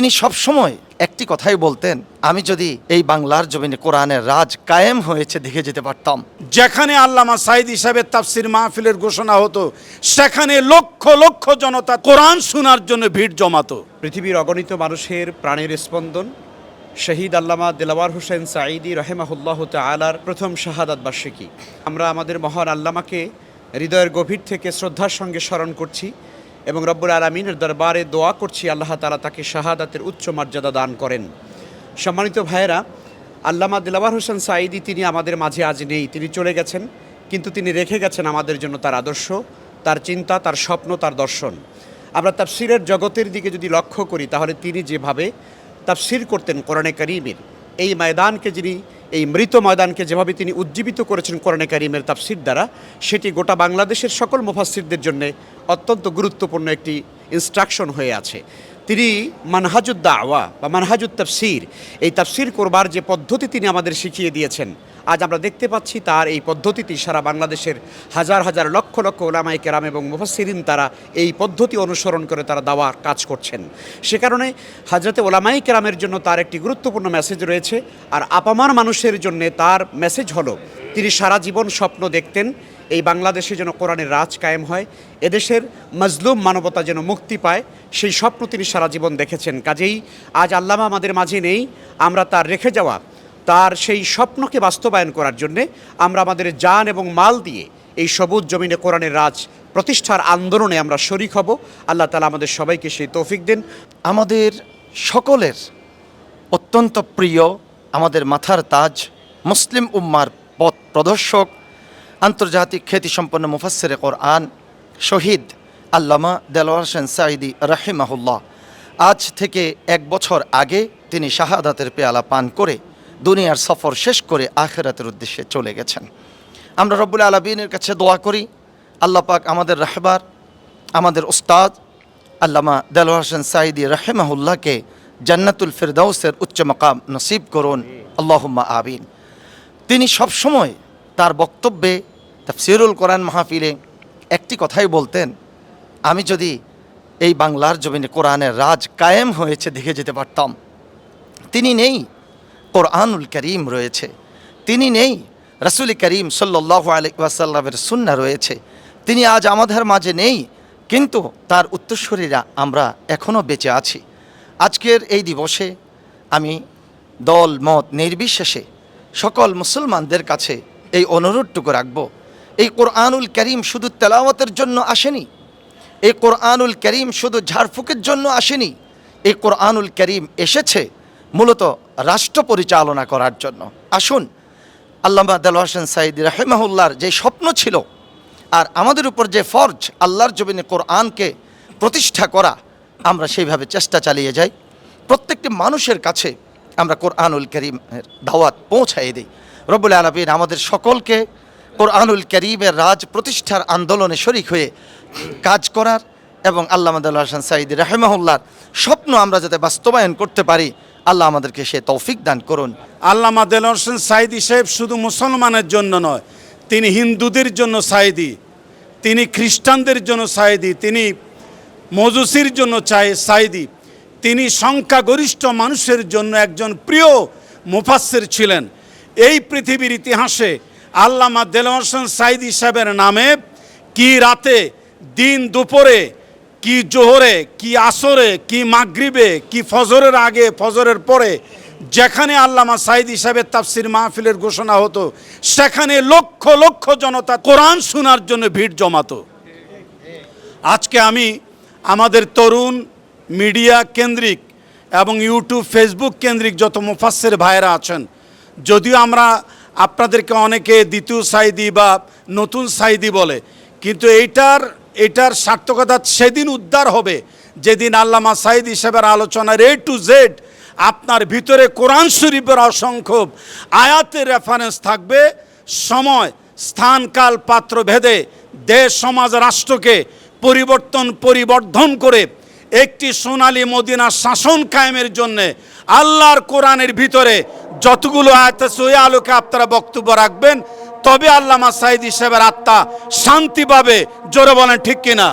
তিনি সবসময় একটি কথাই বলতেন আমি যদি এই বাংলার জমিনে কোরআনের রাজ কায়েম হয়েছে দেখে যেতে পারতাম। যেখানে আল্লামা সাইদ হিসাবে তাফসির মাহফিলের ঘোষণা হতো সেখানে লক্ষ লক্ষ জনতা কোরআন শোনার জন্য ভিড় জমাতো। পৃথিবীর অগণিত মানুষের প্রাণের স্পন্দন শহীদ আল্লামা দেলাওয়ার হোসেন সাঈদি রহেমাহুল্লাহ তালার প্রথম শাহাদাত বার্ষিকী। আমরা আমাদের মহান আল্লামাকে হৃদয়ের গভীর থেকে শ্রদ্ধার সঙ্গে স্মরণ করছি। এবং রব্বুল আলমিনের দরবারে দোয়া করছি, আল্লাহ তালা তাকে শাহাদাতের উচ্চ মর্যাদা দান করেন। সম্মানিত ভাইয়েরা, আল্লামা দিলাওয়ার হোসেন সাঈদি, তিনি আমাদের মাঝে আজ নেই। তিনি চলে গেছেন, কিন্তু তিনি রেখে গেছেন আমাদের জন্য তার আদর্শ, তার চিন্তা, তার স্বপ্ন, তার দর্শন। আমরা তাফসিরের জগতের দিকে যদি লক্ষ্য করি, তাহলে তিনি যেভাবে তাফসির করতেন কোরআনে করিমের এই ময়দানকে যিনি, এই মৃত ময়দানকে যেভাবে তিনি উজ্জীবিত করেছেন কোরআনে কারিমের তাফসির দ্বারা, সেটি গোটা বাংলাদেশের সকল মুফাসিরদের জন্য অত্যন্ত গুরুত্বপূর্ণ একটি ইনস্ট্রাকশন হয়ে আছে। তিনি মানহাজুদ্দা আওয়া বা মানহাজুদ তাফসির এই তাফসির করবার যে পদ্ধতি তিনি আমাদের শিখিয়ে দিয়েছেন, আজ আমরা দেখতে পাচ্ছি তার এই পদ্ধতিটি সারা বাংলাদেশের হাজার হাজার লক্ষ লক্ষ ওলামাই কেরাম এবং মুফাসিরিন তারা এই পদ্ধতি অনুসরণ করে তারা দাওয়ার কাজ করছেন। সে কারণে হাজরতে ওলামাই কেরামের জন্য তার একটি গুরুত্বপূর্ণ মেসেজ রয়েছে, আর আপামার মানুষের জন্য তার মেসেজ হলো তিনি সারা জীবন স্বপ্ন দেখতেন এই বাংলাদেশে যেন কোরআনের রাজ কায়েম হয়, এদেশের মজলুম মানবতা যেন মুক্তি পায়, সেই স্বপ্ন তিনি সারা জীবন দেখেছেন। কাজেই আজ আল্লামা আমাদের মাঝে নেই, আমরা তার রেখে যাওয়া, তার সেই স্বপ্নকে বাস্তবায়ন করার জন্যে আমরা আমাদের জান এবং মাল দিয়ে এই সবুজ জমিনে কোরআনের রাজ প্রতিষ্ঠার আন্দোলনে আমরা শরিক হব। আল্লাহ তালা আমাদের সবাইকে সেই তৌফিক দেন। আমাদের সকলের অত্যন্ত প্রিয়, আমাদের মাথার তাজ মুসলিম উম্মার পথ প্রদর্শক, আন্তর্জাতিক খ্যাতিসম্পন্ন মুফাসসিরে কোরআন, শহীদ আল্লামা দেলোয়ার হোসেন সাইদি রাহিমাহুল্লাহ। আজ থেকে এক বছর আগে তিনি শাহাদাতের পেয়ালা পান করে দুনিয়ার সফর শেষ করে আখেরাতের উদ্দেশ্যে চলে গেছেন। আমরা রব্বুল আলমিনের কাছে দোয়া করি, আল্লাহ পাক আমাদের রাহবার, আমাদের উস্তাদ আল্লামা দেলোয়ার হোসেন সাইদি রাহেমাহুল্লাহকে জান্নাতুল ফিরদাউসের উচ্চ মকাম নসিব করুন। আল্লাহুম্মা আবিন তিনি সবসময় তার বক্তব্যে তাফসিরুল কোরআন মাহফিলে একটি কথাই বলতেন, আমি যদি এই বাংলার জমিনে কোরআনের রাজ কায়েম হয়েছে, দেখে যেতে পারতাম। তিনি নেই, কোরআনুল করিম রয়েছে। তিনি নেই, রসুল করিম সাল্লাহ আলী ওয়াসাল্লামের সুন্না রয়েছে। তিনি আজ আমাদের মাঝে নেই, কিন্তু তার উত্তরস্বরীরা আমরা এখনও বেঁচে আছি। আজকের এই দিবসে আমি দল, মত, নির্বিশেষে সকল মুসলমানদের কাছে এই অনুরোধটুকু রাখব। এই কোরআনুল করিম শুধু তেলাওয়াতের জন্য আসেনি। এই কোরআনুল করিম শুধু ঝাড়ফুকের জন্য আসেনি। এই কোরআনুল করিম এসেছে মূলত রাষ্ট্র পরিচালনা করার জন্য। আসুন, আল্লামা দেল হোসেন সাইদ রাহেমাহুল্লার যে স্বপ্ন ছিল আর আমাদের উপর যে ফরজ আল্লাহর জমিনে কোরআনকে প্রতিষ্ঠা করা, আমরা সেইভাবে চেষ্টা চালিয়ে যাই। প্রত্যেকটি মানুষের কাছে আমরা কোরআনুল করিমের দাওয়াত পৌঁছাই দিই। রব্বুল আলমিন আমাদের সকলকে কোরআনুল করিমের রাজ প্রতিষ্ঠার আন্দোলনে শরিক হয়ে কাজ করার এবং আল্লাহ আল্লাহ হাসান সাইদ রাহেমাহুল্লার স্বপ্ন আমরা যাতে বাস্তবায়ন করতে পারি, আল্লাহ আমাদেরকে সে তৌফিক দান করুন। আল্লাহ দেল হোসেন সাইদি সাহেব শুধু মুসলমানের জন্য নয়, তিনি হিন্দুদের জন্য সাইদি তিনি খ্রিস্টানদের জন্য সাইদি তিনি মজুসির জন্য চাই সাইদি তিনি সংখ্যাগরিষ্ঠ মানুষের জন্য একজন প্রিয় মুফাসসির ছিলেন। এই পৃথিবীর ইতিহাসে আল্লামা দেল হোসেন সাইদি সাহেবের নামে কি রাতে, দিন দুপুরে, কি জোহরে, কি আসরে, কি মাগরিবে, কি ফজরের আগে, ফজরের পরে যেখানে আল্লামা সাইদ হিসাবে তাফসির মাহফিলের ঘোষণা হতো, সেখানে লক্ষ লক্ষ জনতা কোরআন শোনার জন্য ভিড় জমাতো। আজকে আমি আমাদের তরুণ মিডিয়া কেন্দ্রিক এবং ইউটিউব, ফেসবুক কেন্দ্রিক যত মুফাসের ভাইয়েরা আছেন, যদিও আমরা আপনাদেরকে অনেকে দ্বিতীয় সাইদি বা নতুন সাইদি বলে, কিন্তু এইটার, এটার সার্থকতা সেদিন উদ্ধার হবে, যেদিন আল্লামা সাইদ হিসেবের আলোচনার এ টু জেড আপনার ভিতরে কোরআন শরীফের অসংখ্য আয়াতের রেফারেন্স থাকবে, সময়, স্থান, কাল, পাত্র ভেদে দেশ, সমাজ, রাষ্ট্রকে পরিবর্তন, পরিবর্ধন করে একটি সোনালী মদিনা শাসন কায়েমের জন্যে আল্লাহর কোরআনের ভিতরে যতগুলো আয়াত সই আলোকে আপনারা বক্তব্য রাখবেন। তবে আল্লামা সাইদ হিসেবের আত্মা শান্তি পাবে জোরে বলেন, ঠিক কিনা?